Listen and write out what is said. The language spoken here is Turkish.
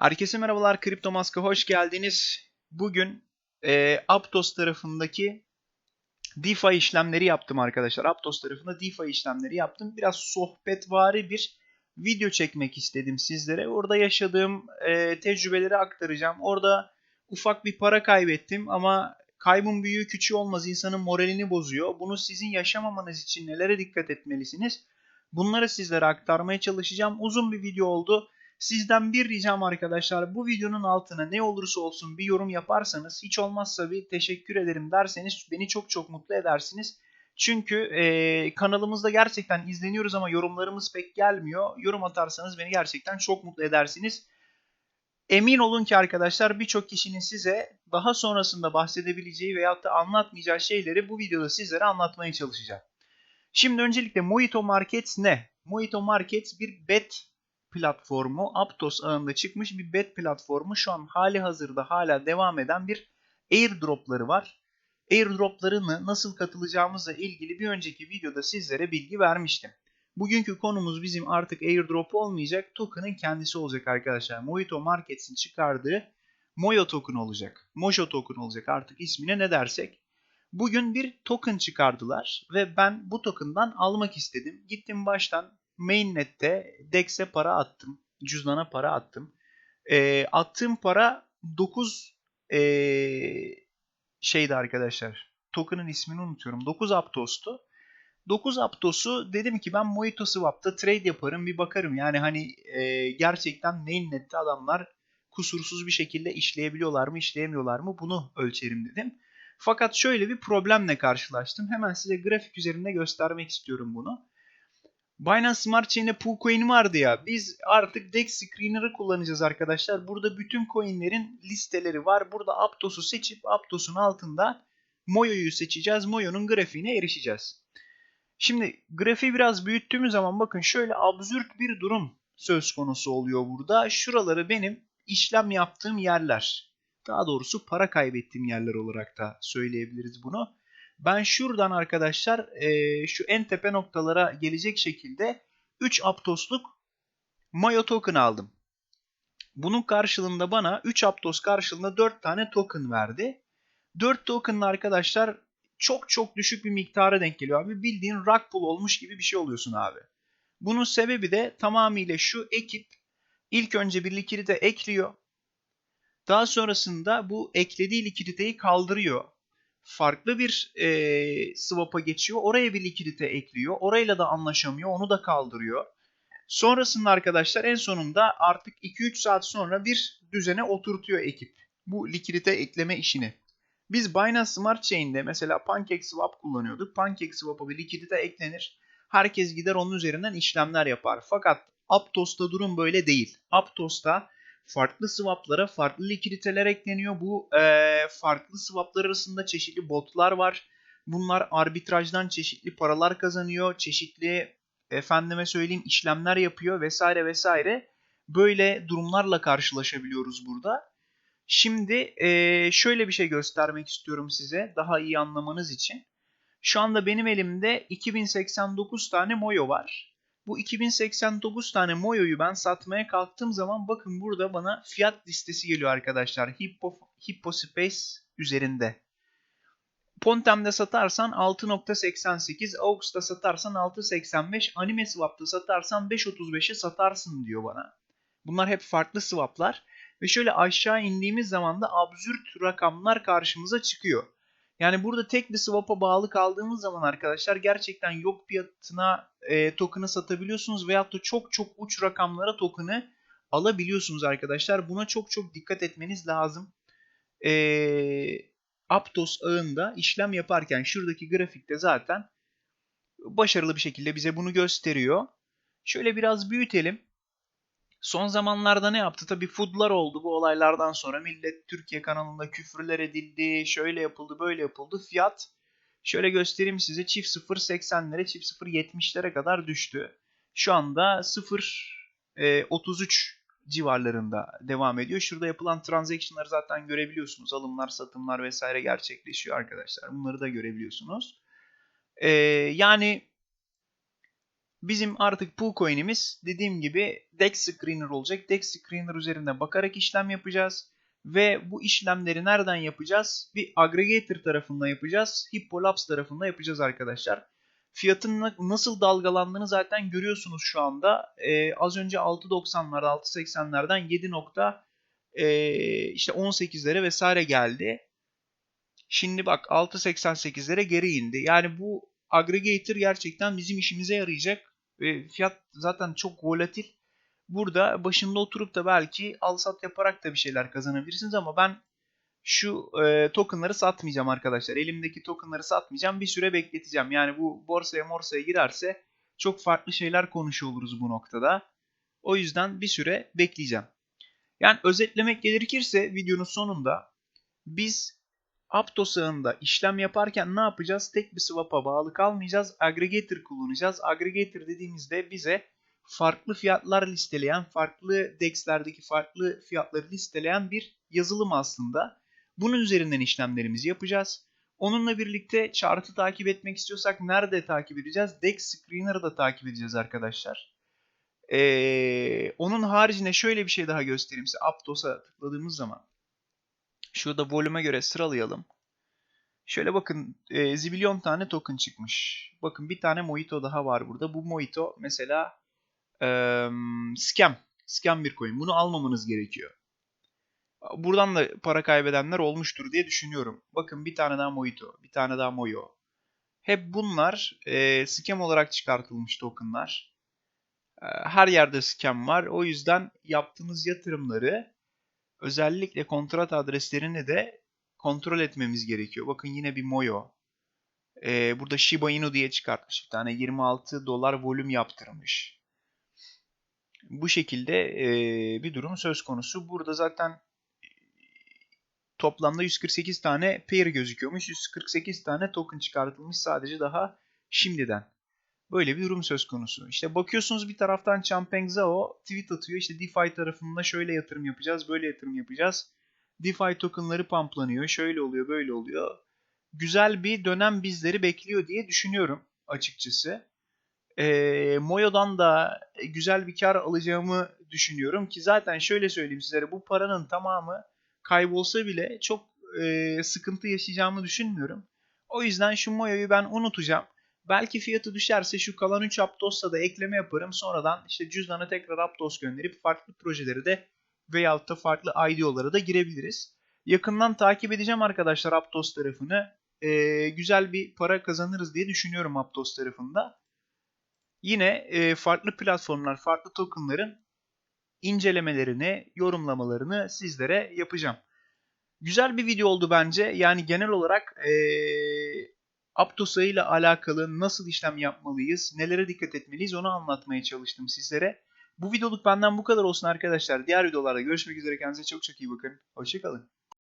Herkese merhabalar, Kripto Mask'a hoş geldiniz. Bugün e, Aptos tarafındaki DeFi işlemleri yaptım arkadaşlar. Aptos tarafında DeFi işlemleri yaptım. Biraz sohbetvari bir video çekmek istedim sizlere. Orada yaşadığım e, tecrübeleri aktaracağım. Orada ufak bir para kaybettim ama kaybın büyüğü küçüğü olmaz. İnsanın moralini bozuyor. Bunu sizin yaşamamanız için nelere dikkat etmelisiniz? Bunları sizlere aktarmaya çalışacağım. Uzun bir video oldu. Sizden bir ricam arkadaşlar bu videonun altına ne olursa olsun bir yorum yaparsanız hiç olmazsa bir teşekkür ederim derseniz beni çok çok mutlu edersiniz. Çünkü e, kanalımızda gerçekten izleniyoruz ama yorumlarımız pek gelmiyor. Yorum atarsanız beni gerçekten çok mutlu edersiniz. Emin olun ki arkadaşlar birçok kişinin size daha sonrasında bahsedebileceği veyahut da anlatmayacağı şeyleri bu videoda sizlere anlatmaya çalışacağım. Şimdi öncelikle Mojito Markets ne? Mojito Markets bir bet platformu Aptos ağında çıkmış bir bet platformu. Şu an hali hazırda hala devam eden bir airdropları var. Airdroplarını nasıl katılacağımızla ilgili bir önceki videoda sizlere bilgi vermiştim. Bugünkü konumuz bizim artık airdrop olmayacak. Token'ın kendisi olacak arkadaşlar. Mojito Markets'in çıkardığı Mojo token olacak. Mojo token olacak artık ismine ne dersek. Bugün bir token çıkardılar ve ben bu token'dan almak istedim. Gittim baştan mainnet'te DEX'e para attım. Cüzdana para attım. E, attığım para 9 e, şeydi arkadaşlar. Token'ın ismini unutuyorum. 9 Aptos'tu. 9 Aptos'u dedim ki ben Mojito Swap'ta trade yaparım bir bakarım. Yani hani e, gerçekten mainnet'te adamlar kusursuz bir şekilde işleyebiliyorlar mı işleyemiyorlar mı bunu ölçerim dedim. Fakat şöyle bir problemle karşılaştım. Hemen size grafik üzerinde göstermek istiyorum bunu. Binance Smart Chain'de pool coin vardı ya. Biz artık DEX Screener'ı kullanacağız arkadaşlar. Burada bütün coinlerin listeleri var. Burada Aptos'u seçip Aptos'un altında Moyo'yu seçeceğiz. Moyo'nun grafiğine erişeceğiz. Şimdi grafiği biraz büyüttüğümüz zaman bakın şöyle absürt bir durum söz konusu oluyor burada. Şuraları benim işlem yaptığım yerler. Daha doğrusu para kaybettiğim yerler olarak da söyleyebiliriz bunu. Ben şuradan arkadaşlar e, şu en tepe noktalara gelecek şekilde 3 Aptos'luk Mayo token aldım. Bunun karşılığında bana 3 Aptos karşılığında 4 tane token verdi. 4 token'la arkadaşlar çok çok düşük bir miktara denk geliyor abi. Bildiğin rug pull olmuş gibi bir şey oluyorsun abi. Bunun sebebi de tamamıyla şu ekip ilk önce bir likidite ekliyor. Daha sonrasında bu eklediği likiditeyi kaldırıyor farklı bir e, swap'a geçiyor. Oraya bir likidite ekliyor. Orayla da anlaşamıyor. Onu da kaldırıyor. Sonrasında arkadaşlar en sonunda artık 2-3 saat sonra bir düzene oturtuyor ekip. Bu likidite ekleme işini. Biz Binance Smart Chain'de mesela PancakeSwap kullanıyorduk. PancakeSwap'a bir likidite eklenir. Herkes gider onun üzerinden işlemler yapar. Fakat Aptos'ta durum böyle değil. Aptos'ta farklı swaplara farklı likiditeler ekleniyor. Bu e, farklı swaplar arasında çeşitli botlar var. Bunlar arbitrajdan çeşitli paralar kazanıyor. Çeşitli efendime söyleyeyim işlemler yapıyor vesaire vesaire. Böyle durumlarla karşılaşabiliyoruz burada. Şimdi e, şöyle bir şey göstermek istiyorum size daha iyi anlamanız için. Şu anda benim elimde 2089 tane Moyo var. Bu 2089 tane Moyo'yu ben satmaya kalktığım zaman bakın burada bana fiyat listesi geliyor arkadaşlar. Hippo, Hippo Space üzerinde. Pontem'de satarsan 6.88, Aux'ta satarsan 6.85, Anime Swap'ta satarsan 5.35'e satarsın diyor bana. Bunlar hep farklı swaplar. Ve şöyle aşağı indiğimiz zaman da absürt rakamlar karşımıza çıkıyor. Yani burada tek bir swap'a bağlı kaldığımız zaman arkadaşlar gerçekten yok fiyatına e, token'ı satabiliyorsunuz veyahut da çok çok uç rakamlara token'ı alabiliyorsunuz arkadaşlar. Buna çok çok dikkat etmeniz lazım. E, Aptos ağında işlem yaparken şuradaki grafikte zaten başarılı bir şekilde bize bunu gösteriyor. Şöyle biraz büyütelim. Son zamanlarda ne yaptı? Tabi foodlar oldu bu olaylardan sonra. Millet Türkiye kanalında küfürler edildi. Şöyle yapıldı, böyle yapıldı. Fiyat şöyle göstereyim size. Çift 0.80'lere, çift 0.70'lere kadar düştü. Şu anda 0.33 civarlarında devam ediyor. Şurada yapılan transaction'ları zaten görebiliyorsunuz. Alımlar, satımlar vesaire gerçekleşiyor arkadaşlar. Bunları da görebiliyorsunuz. Ee, yani Bizim artık pool coin'imiz dediğim gibi DEX Screener olacak. DEX Screener üzerinde bakarak işlem yapacağız. Ve bu işlemleri nereden yapacağız? Bir aggregator tarafında yapacağız. Hippo Labs tarafında yapacağız arkadaşlar. Fiyatın na- nasıl dalgalandığını zaten görüyorsunuz şu anda. Ee, az önce 6.90'larda 6.80'lerden 7 nokta ee, işte 18'lere vesaire geldi. Şimdi bak 6.88'lere geri indi. Yani bu aggregator gerçekten bizim işimize yarayacak. Ve fiyat zaten çok volatil. Burada başında oturup da belki al sat yaparak da bir şeyler kazanabilirsiniz ama ben şu e, tokenları satmayacağım arkadaşlar. Elimdeki tokenları satmayacağım. Bir süre bekleteceğim. Yani bu borsaya morsaya girerse çok farklı şeyler konuşuyor bu noktada. O yüzden bir süre bekleyeceğim. Yani özetlemek gerekirse videonun sonunda biz Aptos ağında işlem yaparken ne yapacağız? Tek bir swap'a bağlı kalmayacağız. Aggregator kullanacağız. Aggregator dediğimizde bize farklı fiyatlar listeleyen, farklı DEX'lerdeki farklı fiyatları listeleyen bir yazılım aslında. Bunun üzerinden işlemlerimizi yapacağız. Onunla birlikte chart'ı takip etmek istiyorsak nerede takip edeceğiz? DEX Screener'ı da takip edeceğiz arkadaşlar. Ee, onun haricinde şöyle bir şey daha göstereyim size. Aptos'a tıkladığımız zaman. Şurada volüme göre sıralayalım. Şöyle bakın e, zibilyon tane token çıkmış. Bakın bir tane Mojito daha var burada. Bu Mojito mesela e, scam. Scam bir coin. Bunu almamanız gerekiyor. Buradan da para kaybedenler olmuştur diye düşünüyorum. Bakın bir tane daha Mojito. Bir tane daha Moyo. Hep bunlar e, scam olarak çıkartılmış tokenlar. E, her yerde scam var. O yüzden yaptığınız yatırımları özellikle kontrat adreslerini de kontrol etmemiz gerekiyor. Bakın yine bir Moyo. Ee, burada Shiba Inu diye çıkartmış. Bir tane 26 dolar volüm yaptırmış. Bu şekilde e, bir durum söz konusu. Burada zaten toplamda 148 tane pair gözüküyormuş. 148 tane token çıkartılmış sadece daha şimdiden. Böyle bir durum söz konusu. İşte bakıyorsunuz bir taraftan Champeng Zhao tweet atıyor. İşte DeFi tarafında şöyle yatırım yapacağız, böyle yatırım yapacağız. DeFi tokenları pumplanıyor. Şöyle oluyor, böyle oluyor. Güzel bir dönem bizleri bekliyor diye düşünüyorum açıkçası. E, Moyo'dan da güzel bir kar alacağımı düşünüyorum ki zaten şöyle söyleyeyim sizlere bu paranın tamamı kaybolsa bile çok e, sıkıntı yaşayacağımı düşünmüyorum. O yüzden şu Moyo'yu ben unutacağım. Belki fiyatı düşerse şu kalan 3 Aptos'ta da ekleme yaparım. Sonradan işte cüzdana tekrar Aptos gönderip farklı projeleri de veyahut da farklı IDO'lara da girebiliriz. Yakından takip edeceğim arkadaşlar Aptos tarafını. Ee, güzel bir para kazanırız diye düşünüyorum Aptos tarafında. Yine e, farklı platformlar, farklı tokenların incelemelerini, yorumlamalarını sizlere yapacağım. Güzel bir video oldu bence. Yani genel olarak ee, Aptos ile alakalı nasıl işlem yapmalıyız, nelere dikkat etmeliyiz onu anlatmaya çalıştım sizlere. Bu videoluk benden bu kadar olsun arkadaşlar. Diğer videolarda görüşmek üzere. Kendinize çok çok iyi bakın. Hoşçakalın.